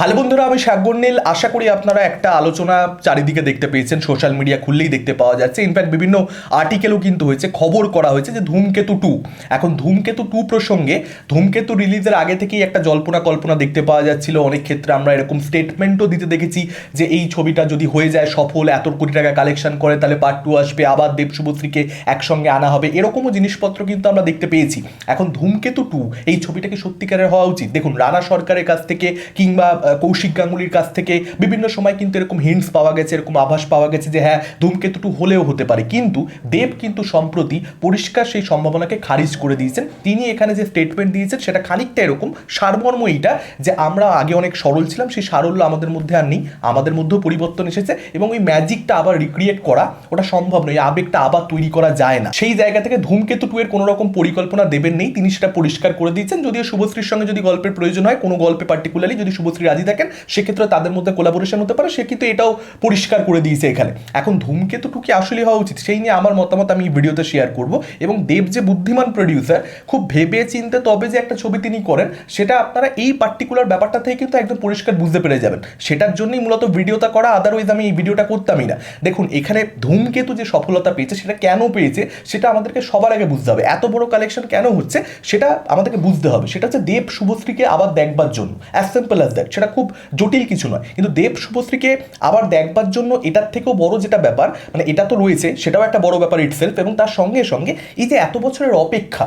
Hello বন্ধুরা, আমি শাকগর্নীল আশা করি আপনারা একটা আলোচনা চারিদিকে দেখতে পেয়েছেন, সোশ্যাল মিডিয়া খুললেই দেখতে পাওয়া যাচ্ছে। ইনফ্যাক্ট বিভিন্ন আর্টিকেলও কিন্তু হয়েছে, খবর করা হয়েছে যে ধূমকেতু টু এখন ধূমকেতু টু প্রসঙ্গে, ধূমকেতু রিলিজের আগে থেকেই একটা জল্পনা কল্পনা দেখতে পাওয়া যাচ্ছিল। অনেক ক্ষেত্রে আমরা এরকম স্টেটমেন্টও দিতে দেখেছি যে এই ছবিটা যদি হয়ে যায় সফল এত কোটি টাকা কালেকশন করে, তাহলে পার্ট টু আসবে, আবার দেব শুভশ্রীকে একসঙ্গে আনা হবে। এরকমও জিনিসপত্র কিন্তু আমরা দেখতে পেয়েছি। এখন ধূমকেতু টু এই ছবিটাকে সত্যিকারের হওয়া উচিত? দেখুন, রানা সরকারের কাছ থেকে কিংবা কৌশিক গাঙ্গুলির কাছ থেকে বিভিন্ন সময় কিন্তু এরকম হিন্টস পাওয়া গেছে, এরকম আভাস পাওয়া গেছে যে হ্যাঁ ধূমকেতু টু হলেও হতে পারে। কিন্তু দেব কিন্তু সম্প্রতি পরিষ্কার সেই সম্ভাবনাকে খারিজ করে দিয়েছেন। তিনি এখানে যে স্টেটমেন্ট দিয়েছেন, সেটা খানিকটা এরকম সারমর্ম এইটা যে আমরা আগে অনেক সরল ছিলাম, সেই সারল্য আমাদের মধ্যে আর নেই। আমাদের মধ্যেও পরিবর্তন এসেছে এবং ওই ম্যাজিকটা আবার রিক্রিয়েট করা ওটা সম্ভব নয় আবেগটা আবার তৈরি করা যায় না। সেই জায়গা থেকে ধূমকেতু টু এর কোনো রকম পরিকল্পনা দেবেন নেই। তিনি সেটা পরিষ্কার করে দিয়েছেন। যদিও শুভশ্রীর সঙ্গে যদি গল্পের প্রয়োজন হয়, কোনো গল্পে পার্টিকুলারলি যদি শুভশ্রী রাজি থাকেন সেক্ষেত্রে তাদের মধ্যে কোলাবোরেশন হতে পারে, সে কিন্তু এটাও পরিষ্কার করে দিয়েছে এখানে। এখন ধূমকেতু টু কি আসলে হওয়া উচিত, সেই নিয়ে আমার মতামত আমি ভিডিওতে শেয়ার করব। এবং দেব যে বুদ্ধিমান প্রডিউসার খুব ভেবে চিন্তে তবে যে একটা ছবি তিনি করেন, সেটা আপনারা এই পার্টিকুলার ব্যাপারটা থেকে কিন্তু একদম পরিষ্কার বুঝতে পেরে যাবেন। সেটার জন্যই মূলত ভিডিওটা করা আদারওয়াইজ আমি এই ভিডিওটা করতামই না। দেখুন, এখানে ধূমকেতু যে সফলতা পেয়েছে, সেটা কেন পেয়েছে, সেটা আমাদেরকে সবার আগে বুঝতে হবে। এত বড় কালেকশন কেন হচ্ছে, সেটা আমাদেরকে বুঝতে হবে। সেটা হচ্ছে দেব শুভশ্রীকে আবার দেখবার জন্য। অ্যাজ সিম্পল অ্যাজ দ্যাট সেটা খুব জটিল কিছু নয়। কিন্তু দেব শুভশ্রীকে আবার দেখবার জন্য এটার থেকেও বড় যেটা ব্যাপার মানে এটা তো রয়েছে, সেটাও একটা বড় ব্যাপার ইটসেলফ এবং তার সঙ্গে সঙ্গে এই যে এত বছরের অপেক্ষা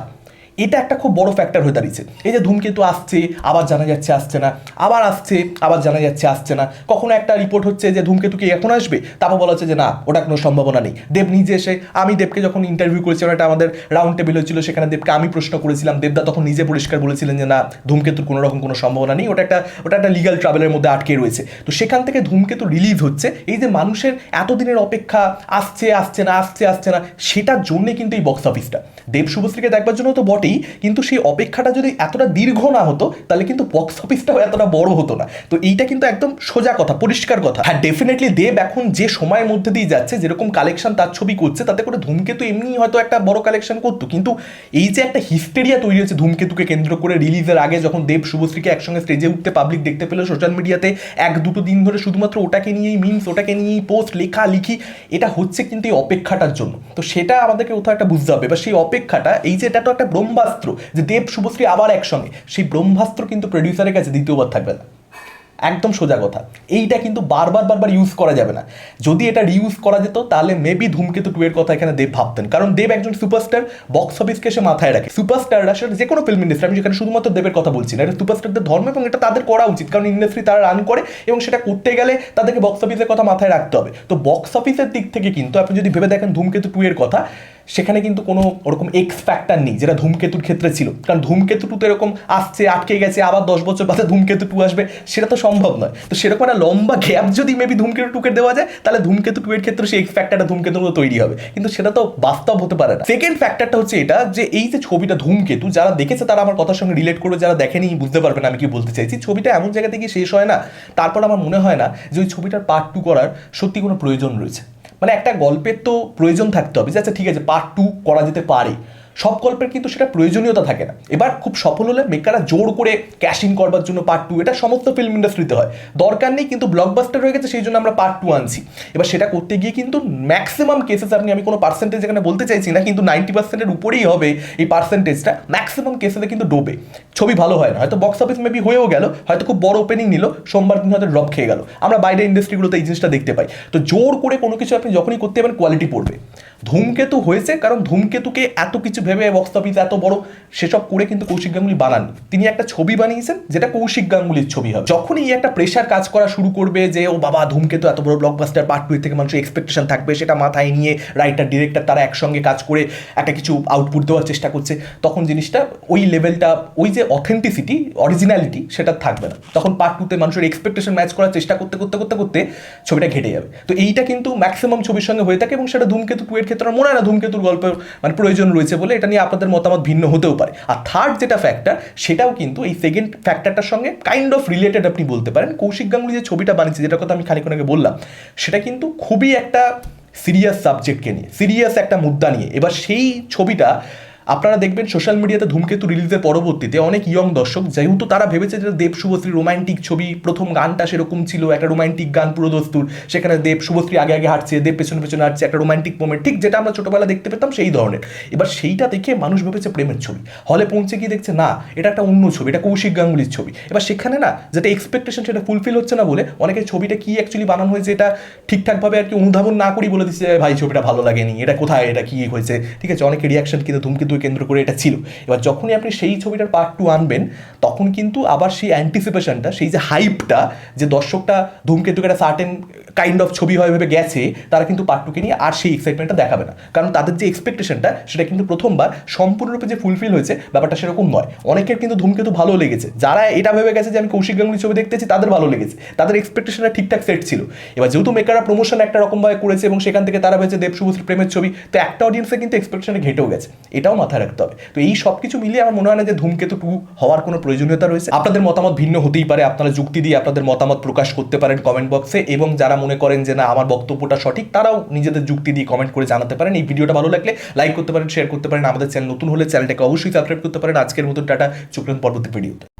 এটা একটা খুব বড় ফ্যাক্টর হয়ে দাঁড়িয়েছে। এই যে ধূমকেতু আসছে, আবার জানা যাচ্ছে আসছে না, আবার আসছে, আবার জানা যাচ্ছে আসছে না। কখনো একটা রিপোর্ট হচ্ছে যে ধূমকেতু কি এখন আসবে? তারপর বলা হচ্ছে যে না, ওটা কোনো সম্ভাবনা নেই। দেব নিজে এসে, আমি দেবকে যখন ইন্টারভিউ করেছিলাম এটা আমাদের রাউন্ড টেবিল হয়েছিল সেখানে দেবকে আমি প্রশ্ন করেছিলাম। দেবদা তখন নিজে পরিষ্কার বলেছিলেন যে না, ধূমকেতুর কোনো রকম কোনো সম্ভাবনা নেই। ওটা একটা ওটা একটা লিগাল ট্রাভেলের মধ্যে আটকে রয়েছে। তো সেখান থেকে ধূমকেতু রিলিজ হচ্ছে। এই যে মানুষের এতদিনের অপেক্ষা, আসছে আসছে না, আসছে আসছে না, সেটার জন্যে কিন্তু এই বক্স অফিসটা দেব শুভশ্রীকে দেখবার জন্য তো বটেই, কিন্তু সেই অপেক্ষাটা যদি এতটা দীর্ঘ না হতো, তাহলে কিন্তু বক্স অফিসটাও এতটা বড় হতো না। তো এইটা কিন্তু একদম সোজা কথা, পরিষ্কার কথা। হ্যাঁ ডেফিনেটলি দেব এখন যে সময়ের মধ্যে দিয়ে যাচ্ছে, যেরকম কালেকশন তার ছবি করছে, তাতে করে ধূমকেতু এমনি হয়তো একটা বড় কালেকশন করতো। কিন্তু এই যে একটা হিস্টেরিয়া তৈরি হয়েছে ধূমকেতুকে কেন্দ্র করে রিলিজের আগে, যখন দেব শুভশ্রীকে একসঙ্গে স্টেজে উঠতে পাবলিক দেখতে পেল সোশ্যাল মিডিয়াতে এক দুটো দিন ধরে শুধুমাত্র ওটাকে নিয়েই মিমস ওটাকে নিয়েই পোস্ট লেখা, লিখি, এটা হচ্ছে কিন্তু এই অপেক্ষাটার জন্য। তো সেটা আমাদেরকে কোথাও একটা বুঝতে হবে। এবার সেই অপেক্ষাটা, এই যে এটা তো একটা ব্রহ্মাস্ত্র, যে দেব শুভশ্রী আবার একসঙ্গে, সেই ব্রহ্মাস্ত্র কিন্তু প্রডিউসারের কাছে দ্বিতীয়বার থাকবে না। একদম সোজা কথা। এইটা কিন্তু বারবার বারবার ইউজ করা যাবে না। যদি এটা রিউজ করা যেত, তাহলে মেবি ধূমকেতু টু এর কথা এখানে দেব ভাবতেন। কারণ দেব একজন সুপারস্টার বক্স অফিসকে সে মাথায় রাখে। সুপারস্টাররা সেটা যে কোনো ফিল্ম ইন্ডাস্ট্রি আমি যেখানে শুধুমাত্র দেবের কথা বলছি না। এটা সুপারস্টারদের ধর্ম এবং এটা তাদের করা উচিত। কারণ ইন্ডাস্ট্রি তারা রান করে এবং সেটা করতে গেলে তাদেরকে বক্স অফিসের কথা মাথায় রাখতে হবে। তো বক্স অফিসের দিক থেকে কিন্তু আপনি যদি ভেবে দেখেন ধূমকেতু টু এর কথা সেখানে কিন্তু কোনো ওরকম এক্স ফ্যাক্টর নেই, যেটা ধূমকেতুর ক্ষেত্রে ছিল। কারণ ধূমকেতু টু তো এরকম আসছে, আটকে গেছে, আবার দশ বছর বাদে ধূমকেতু টু আসবে, সেটা তো সম্ভব নয়। তো সেরকম একটা লম্বা গ্যাপ যদি মেবি ধূমকেতু টুকে দেওয়া যায়, তাহলে ধূমকেতু টু এর ক্ষেত্রে সেই এক্স ফ্যাক্টরটা ধূমকেতুর তৈরি হবে। কিন্তু সেটা তো বাস্তব হতে পারে না। সেকেন্ড ফ্যাক্টরটা হচ্ছে এটা, যে এই যে ছবিটা ধূমকেতু, যারা দেখেছে তারা আমার কথার সঙ্গে রিলেট করবে যারা দেখেনি বুঝতে পারবে না আমি কি বলতে চাইছি। ছবিটা এমন জায়গা থেকে শেষ হয় না। তারপর আমার মনে হয় না যে ওই ছবিটার পার্ট টু করার সত্যি কোনো প্রয়োজন রয়েছে। মানে একটা গল্পের তো প্রয়োজন থাকতে হবে যে আচ্ছা ঠিক আছে পার্ট টু করা যেতে পারে। সব গল্পের কিন্তু সেটা প্রয়োজনীয়তা থাকে না। এবার খুব সফল হলে মেকাররা জোর করে ক্যাশ ইন করবার জন্য পার্ট টু এটা সমস্ত ফিল্ম ইন্ডাস্ট্রিতে হয়। দরকার নেই কিন্তু ব্লকবাস্টার হয়ে গেছে, সেই জন্য আমরা পার্ট টু আনছি। এবার সেটা করতে গিয়ে কিন্তু ম্যাক্সিমাম কেসেস আপনি, আমি কোনো পার্সেন্টেজ এখানে বলতে চাইছি না, কিন্তু নাইনটি পার্সেন্টের উপরেই হবে এই পার্সেন্টেজটা ম্যাক্সিমাম কেসেতে কিন্তু ডোবে। ছবি ভালো হয় না। হয়তো বক্স অফিস মেবি হয়েও গেল, হয়তো খুব বড় ওপেনিং নিল, সোমবার দিন হয়তো ড্রপ খেয়ে গেল। আমরা বাইরে ইন্ডাস্ট্রিগুলোতে এই জিনিসটা দেখতে পাই। তো জোর করে কোনো কিছু আপনি যখনই করতে যাবেন কোয়ালিটি পড়বে। ধূমকেতু হয়েছে, কারণ ধূমকেতুকে এত কিছু ভেবে বক্স অফিস এত বড় সেসব করে কিন্তু কৌশিক গাঙ্গুলি বানাননি তিনি একটা ছবি বানিয়েছেন, যেটা কৌশিক গাঙ্গুলির ছবি হবে। যখনই একটা প্রেশার কাজ করা শুরু করবে যে, ও বাবা, ধূমকেতু এত বড় ব্লকবাস্টার পার্ট টু থেকে মানুষের এক্সপেকটেশন থাকবে, সেটা মাথায় নিয়ে রাইটার ডিরেক্টর তারা একসঙ্গে কাজ করে একটা কিছু আউটপুট দেওয়ার চেষ্টা করছে, তখন জিনিসটা ওই লেভেলটা ওই যে অথেন্টিসিটি অরিজিনালিটি সেটা থাকবে না। তখন পার্ট টুতে মানুষের এক্সপেকটেশন ম্যাচ করার চেষ্টা করতে করতে করতে করতে ছবিটা ঘেটে যাবে। তো এইটা কিন্তু ম্যাক্সিমাম ছবির সঙ্গে হয়ে থাকে এবং সেটা ধূমকেতু টু এর ক্ষেত্রে আমার মনে হয় না ধূমকেতুর গল্প মানে প্রয়োজন রয়েছে বলে এটা নিয়ে আপনাদের মতামত ভিন্ন হতেও পারে। আর থার্ড যেটা ফ্যাক্টর সেটাও কিন্তু এই সেকেন্ড ফ্যাক্টরটার সঙ্গে কাইন্ড অফ রিলেটেড আপনি বলতে পারেন। কৌশিক গাঙ্গুলি যে ছবিটা বানিয়েছে যেটা কথা আমি খানিক্ষণ আগে বললাম, সেটা কিন্তু খুবই একটা সিরিয়াস সাবজেক্টকে নিয়ে সিরিয়াস একটা মুদ্রা নিয়ে। এবার সেই ছবিটা আপনারা দেখবেন সোশ্যাল মিডিয়াতে ধূমকেতু রিলিজের পরবর্তীতে অনেক ইয়ং দর্শক, যেহেতু তারা ভেবেছে যে দেব শুভশ্রী রোমান্টিক ছবি, প্রথম গানটা সেরকম ছিল, একটা রোমান্টিক গান পুরো দস্তুর, সেখানে দেব শুভশ্রী আগে আগে হাঁটছে, দেব পেছনে পেছনে হাঁটছে, একটা রোমান্টিক মোমেন্ট ঠিক যেটা আমরা ছোটবেলা দেখতে পেতাম সেই ধরনের। এবার সেইটা দেখে মানুষ ভেবেছে প্রেমের ছবি। হলে পৌঁছে গিয়ে দেখছে, না, এটা একটা অন্য ছবি, এটা কৌশিক গাঙ্গুলির ছবি। এবার সেখানে না, যেটা এক্সপেকটেশন সেটা ফুলফিল হচ্ছে না বলে অনেকে ছবিটা কি অ্যাকচুয়ালি বানানো হয়েছে এটা ঠিকঠাকভাবে আর কি অনুধাবন না করি বলে দিচ্ছে ভাই, ছবিটা ভালো লাগেনি, এটা কোথায়, এটা কি হয়েছে? ঠিক আছে অনেকে রিয়াকশন কিন্তু ধূমকেতু কেন্দ্র করে এটা ছিল। এবার যখনই আপনি সেই ছবিটার পার্ট টু আনবেন, তখন কিন্তু আবার সেই অ্যান্টিসিপেশনটা সেই যে হাইপটা যে দর্শকটা ধূমকেতুকে একটা সার্টেন কাইন্ড অফ ছবি হয় ভেবে গেছে, তারা কিন্তু পার্ট টুকে নিয়ে আর সেই এক্সাইটমেন্টটা দেখাবে না। কারণ তাদের যে এক্সপেকটেশনটা সেটা কিন্তু প্রথমবার সম্পূর্ণরূপে যে ফুলফিল হয়েছে, ব্যাপারটা সেরকম নয়। অনেকের কিন্তু ধূমকেতু ভালো লেগেছে। যারা এটা ভেবে গেছে যে আমি কৌশিক গাঙ্গুলি ছবি দেখতেছি, তাদের ভালো লেগেছে। তাদের এক্সপেকটেশনটা ঠিকঠাক সেট ছিল। এবার যেহেতু মেকাররা প্রমোশন একটা রকমভাবে করেছে এবং সেখান থেকে তারা ভেবেছে দেব প্রেমের ছবি, তো একটা অডিয়েন্সে কিন্তু এক্সপেকটেশনে ঘেটেও গেছে। এটাও মাথায় রাখতে হবে। তো এই সব কিছু মিলিয়ে আমার মনে হয় না যে ধূমকেতু টু হওয়ার কোনো প্রয়োজনীয়তা রয়েছে। আপনাদের মতামত ভিন্ন হতেই পারে, আপনারা যুক্তি দিয়ে আপনাদের মতামত প্রকাশ করতে পারেন কমেন্ট বক্সে এবং যারা মনে করেন যে না, আমার বক্তব্যটা সঠিক, তারাও নিজেদের যুক্তি দিয়ে কমেন্ট করে জানাতে পারেন। এই ভিডিওটা ভালো লাগলে লাইক করতে পারেন শেয়ার করতে পারেন। আমাদের চ্যানেল নতুন হলে চ্যানেলটাকে অবশ্যই সাবস্ক্রাইব করতে পারেন। আজকের মতো টাটা চুকলেন পরবর্তী ভিডিওতে